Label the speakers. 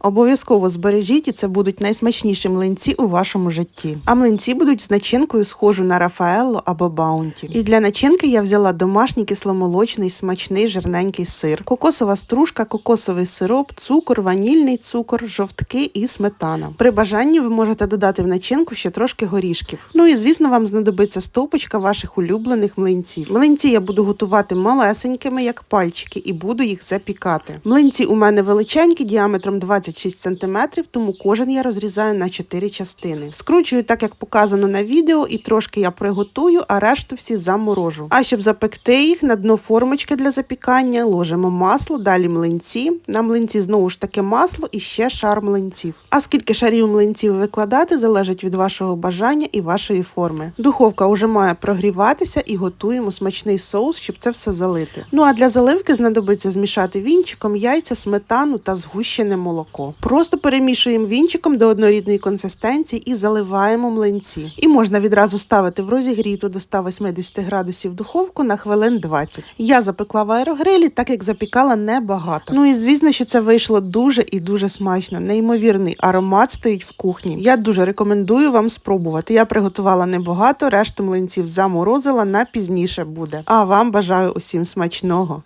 Speaker 1: Обов'язково збережіть, і це будуть найсмачніші млинці у вашому житті. А млинці будуть з начинкою схожу на Рафаелло або Баунті. І для начинки я взяла домашній кисломолочний, смачний жирненький сир, кокосова стружка, кокосовий сироп, цукор, ванільний цукор, жовтки і сметана. При бажанні ви можете додати в начинку ще трошки горішків. Ну і звісно, вам знадобиться стопочка ваших улюблених млинців. Млинці я буду готувати малесенькими, як пальчики, і буду їх запікати. Млинці у мене величенькі, діаметром 26 см, тому кожен я розрізаю на 4 частини. Скручую так, як показано на відео, і трошки я приготую, а решту всі заморожу. А щоб запекти їх, на дно формочки для запікання ложимо масло, далі млинці. На млинці знову ж таки масло і ще шар млинців. А скільки шарів млинців викладати, залежить від вашого бажання і вашої форми. Духовка вже має прогріватися і готуємо смачний соус, щоб це все залити. Ну а для заливки знадобиться змішати вінчиком яйця, сметану та згущене молоко. Просто перемішуємо вінчиком до однорідної консистенції і заливаємо млинці. І можна відразу ставити в розігріту до 180 градусів духовку на хвилин 20. Я запекла в аерогрилі, так як запікала небагато. Ну і звісно, що це вийшло дуже і дуже смачно. Неймовірний аромат стоїть в кухні. Я дуже рекомендую вам спробувати. Я приготувала небагато, решту млинців заморозила на пізніше буде. А вам бажаю усім смачного.